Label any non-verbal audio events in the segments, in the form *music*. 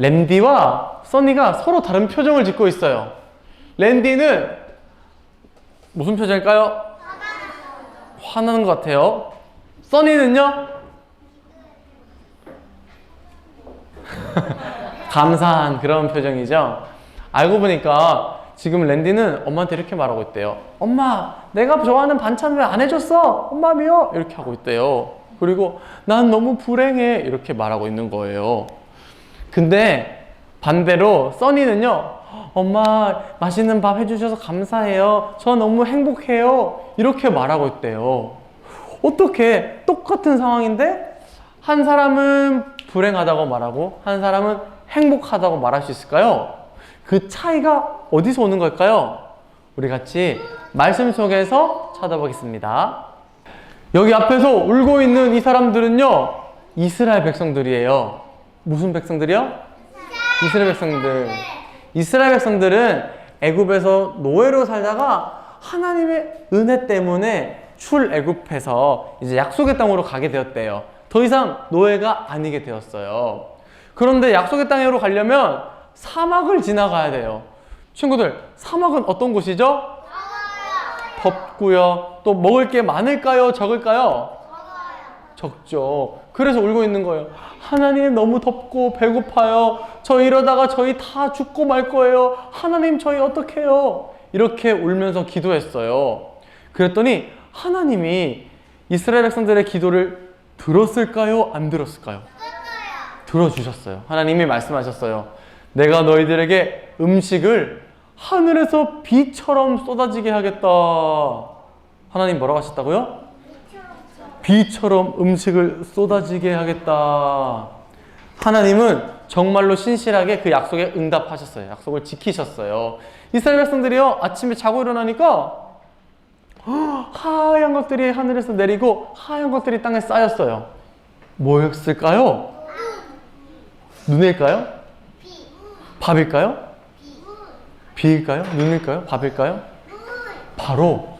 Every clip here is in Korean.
랜디와 써니가 서로 다른 표정을 짓고 있어요. 랜디는 무슨 표정일까요? 화나는 것 같아요. 써니는요? *laughs* 감사한 그런 표정이죠. 알고 보니까 지금 랜디는 엄마한테 이렇게 말하고 있대요. 엄마, 내가 좋아하는 반찬 왜 안 해줬어? 엄마 미워! 이렇게 하고 있대요. 그리고 난 너무 불행해. 이렇게 말하고 있는 거예요. 근데 반대로 써니는요. 엄마 맛있는 밥 해주셔서 감사해요. 저 너무 행복해요. 이렇게 말하고 있대요. 어떻게 똑같은 상황인데 한 사람은 불행하다고 말하고 한 사람은 행복하다고 말할 수 있을까요? 그 차이가 어디서 오는 걸까요? 우리 같이 말씀 속에서 찾아보겠습니다. 여기 앞에서 울고 있는 이 사람들은요, 이스라엘 백성들이에요. 무슨 백성들이요? 이스라엘 백성들. 이스라엘 백성들은 애굽에서 노예로 살다가 하나님의 은혜 때문에 출애굽해서 이제 약속의 땅으로 가게 되었대요. 더 이상 노예가 아니게 되었어요. 그런데 약속의 땅으로 가려면 사막을 지나가야 돼요. 친구들, 사막은 어떤 곳이죠? 덥고요. 또 먹을 게 많을까요? 적을까요? 적죠. 그래서 울고 있는 거예요. 하나님 너무 덥고 배고파요. 저 이러다가 저희 다 죽고 말 거예요. 하나님 저희 어떡해요? 이렇게 울면서 기도했어요. 그랬더니 하나님이 이스라엘 백성들의 기도를 들었을까요? 안 들었을까요? 들어주셨어요. 하나님이 말씀하셨어요. 내가 너희들에게 음식을 하늘에서 비처럼 쏟아지게 하겠다. 하나님 뭐라고 하셨다고요? 비처럼 음식을 쏟아지게 하겠다. 하나님은 정말로 신실하게 그 약속에 응답하셨어요. 약속을 지키셨어요. 이스라엘 백성들이요, 아침에 자고 일어나니까 하얀 것들이 하늘에서 내리고 하얀 것들이 땅에 쌓였어요. 뭐였을까요? 눈일까요? 밥일까요? 비일까요? 눈일까요? 밥일까요? 바로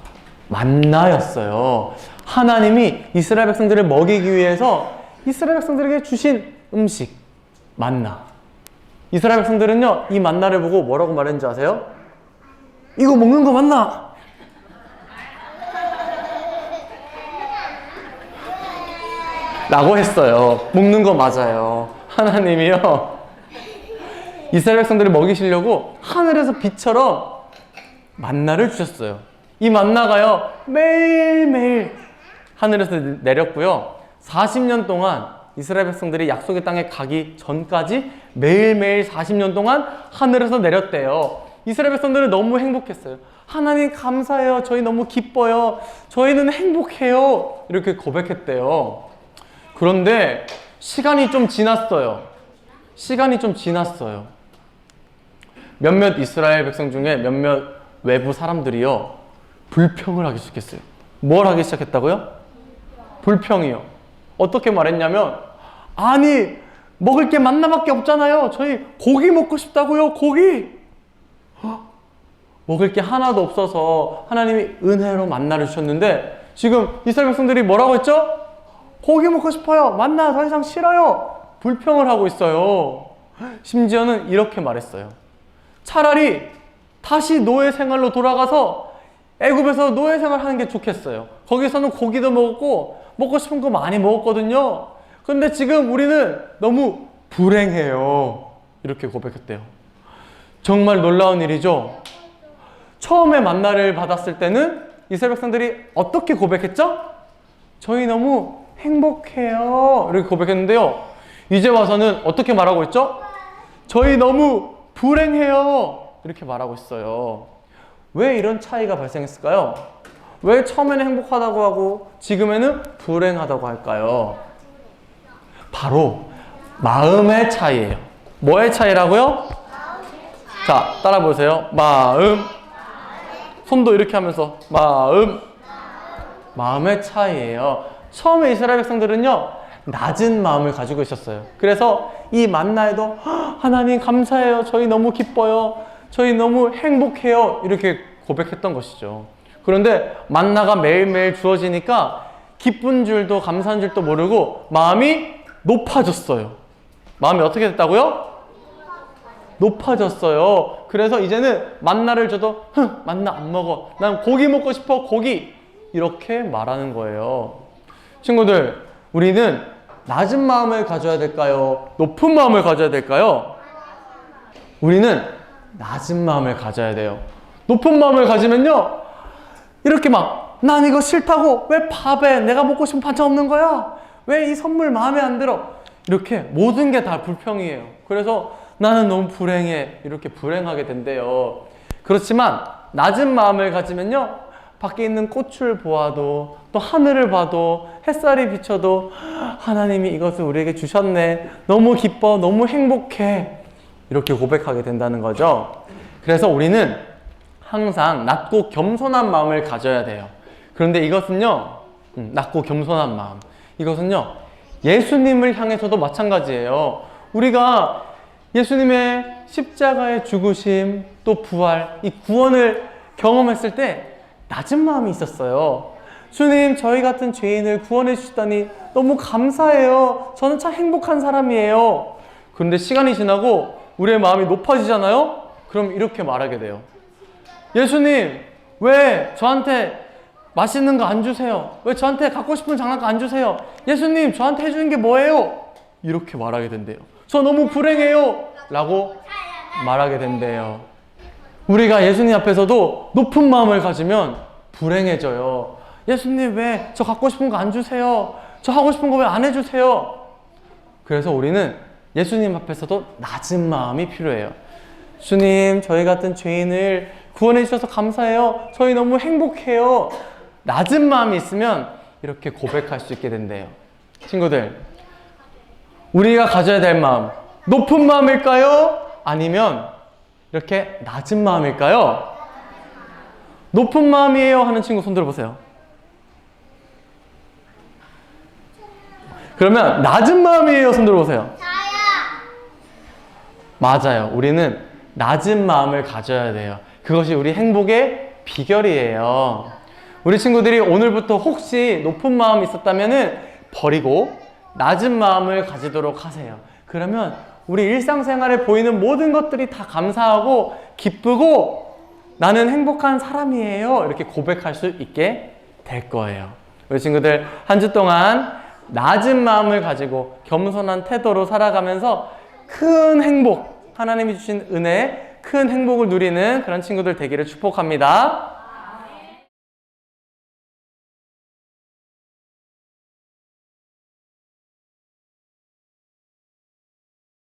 만나였어요. 하나님이 이스라엘 백성들을 먹이기 위해서 이스라엘 백성들에게 주신 음식, 만나. 이스라엘 백성들은요, 이 만나를 보고 뭐라고 말했는지 아세요? 이거 먹는 거 맞나? 라고 했어요. 먹는 거 맞아요. 하나님이요. 이스라엘 백성들을 먹이시려고 하늘에서 빛처럼 만나를 주셨어요. 이 만나가요, 매일매일 하늘에서 내렸고요. 40년 동안 이스라엘 백성들이 약속의 땅에 가기 전까지 매일매일 40년 동안 하늘에서 내렸대요. 이스라엘 백성들은 너무 행복했어요. 하나님 감사해요. 저희 너무 기뻐요. 저희는 행복해요. 이렇게 고백했대요. 그런데 시간이 좀 지났어요. 시간이 좀 지났어요. 몇몇 이스라엘 백성 중에 몇몇 외부 사람들이요. 불평을 하기 시작했어요. 뭘 하기 시작했다고요? 불평이요. 어떻게 말했냐면, 아니, 먹을 게 만나밖에 없잖아요. 저희 고기 먹고 싶다고요, 고기! 헉, 먹을 게 하나도 없어서 하나님이 은혜로 만나를 주셨는데, 지금 이스라엘 백성들이 뭐라고 했죠? 고기 먹고 싶어요. 만나 더 이상 싫어요. 불평을 하고 있어요. 심지어는 이렇게 말했어요. 차라리 다시 노예 생활로 돌아가서 애굽에서 노예 생활 하는 게 좋겠어요. 거기서는 고기도 먹었고 먹고 싶은 거 많이 먹었거든요. 근데 지금 우리는 너무 불행해요. 이렇게 고백했대요. 정말 놀라운 일이죠. 처음에 만나를 받았을 때는 이스라엘 백성들이 어떻게 고백했죠? 저희 너무 행복해요. 이렇게 고백했는데요. 이제 와서는 어떻게 말하고 있죠? 저희 너무 불행해요. 이렇게 말하고 있어요. 왜 이런 차이가 발생했을까요? 왜 처음에는 행복하다고 하고 지금에는 불행하다고 할까요? 바로 마음의 차이예요. 뭐의 차이라고요? 자, 따라 보세요. 마음. 손도 이렇게 하면서 마음. 마음의 차이예요. 처음에 이스라엘 백성들은요, 낮은 마음을 가지고 있었어요. 그래서 이 만나에도 "헉, 하나님 감사해요. 저희 너무 기뻐요. 저희 너무 행복해요. 이렇게 고백했던 것이죠. 그런데 만나가 매일매일 주어지니까 기쁜 줄도 감사한 줄도 모르고 마음이 높아졌어요. 마음이 어떻게 됐다고요? 높아졌어요. 그래서 이제는 만나를 줘도 흥, 만나 안 먹어. 난 고기 먹고 싶어. 고기. 이렇게 말하는 거예요. 친구들, 우리는 낮은 마음을 가져야 될까요? 높은 마음을 가져야 될까요? 우리는 낮은 마음을 가져야 돼요. 높은 마음을 가지면요. 이렇게 막, 난 이거 싫다고. 왜 밥에 내가 먹고 싶은 반찬 없는 거야? 왜 이 선물 마음에 안 들어? 이렇게 모든 게 다 불평이에요. 그래서 나는 너무 불행해. 이렇게 불행하게 된대요. 그렇지만 낮은 마음을 가지면요. 밖에 있는 꽃을 보아도 또 하늘을 봐도 햇살이 비쳐도 하나님이 이것을 우리에게 주셨네. 너무 기뻐. 너무 행복해. 이렇게 고백하게 된다는 거죠. 그래서 우리는 항상 낮고 겸손한 마음을 가져야 돼요. 그런데 이것은요, 음, 낮고 겸손한 마음. 이것은요, 예수님을 향해서도 마찬가지예요. 우리가 예수님의 십자가의 죽으심, 또 부활, 이 구원을 경험했을 때 낮은 마음이 있었어요. 주님, 저희 같은 죄인을 구원해 주시다니 너무 감사해요. 저는 참 행복한 사람이에요. 그런데 시간이 지나고 우리의 마음이 높아지잖아요? 그럼 이렇게 말하게 돼요. 예수님, 왜 저한테 맛있는 거 안 주세요? 왜 저한테 갖고 싶은 장난감 안 주세요? 예수님, 저한테 해주는 게 뭐예요? 이렇게 말하게 된대요. 저 너무 불행해요. 라고 말하게 된대요. 우리가 예수님 앞에서도 높은 마음을 가지면 불행해져요. 예수님, 왜 저 갖고 싶은 거 안 주세요? 저 하고 싶은 거 왜 안 해주세요? 그래서 우리는 예수님 앞에서도 낮은 마음이 필요해요. 주님, 저희 같은 죄인을 구원해 주셔서 감사해요. 저희 너무 행복해요. 낮은 마음이 있으면 이렇게 고백할 수 있게 된대요. 친구들, 우리가 가져야 될 마음, 높은 마음일까요? 아니면 이렇게 낮은 마음일까요? 높은 마음이에요 하는 친구 손 들어 보세요. 그러면 낮은 마음이에요 손 들어 보세요. 맞아요. 우리는 낮은 마음을 가져야 돼요. 그것이 우리 행복의 비결이에요. 우리 친구들이 오늘부터 혹시 높은 마음이 있었다면은 버리고 낮은 마음을 가지도록 하세요. 그러면 우리 일상생활에 보이는 모든 것들이 다 감사하고 기쁘고 나는 행복한 사람이에요. 이렇게 고백할 수 있게 될 거예요. 우리 친구들 한 주 동안 낮은 마음을 가지고 겸손한 태도로 살아가면서 큰 행복, 하나님이 주신 은혜, 큰 행복을 누리는 그런 친구들 되기를 축복합니다.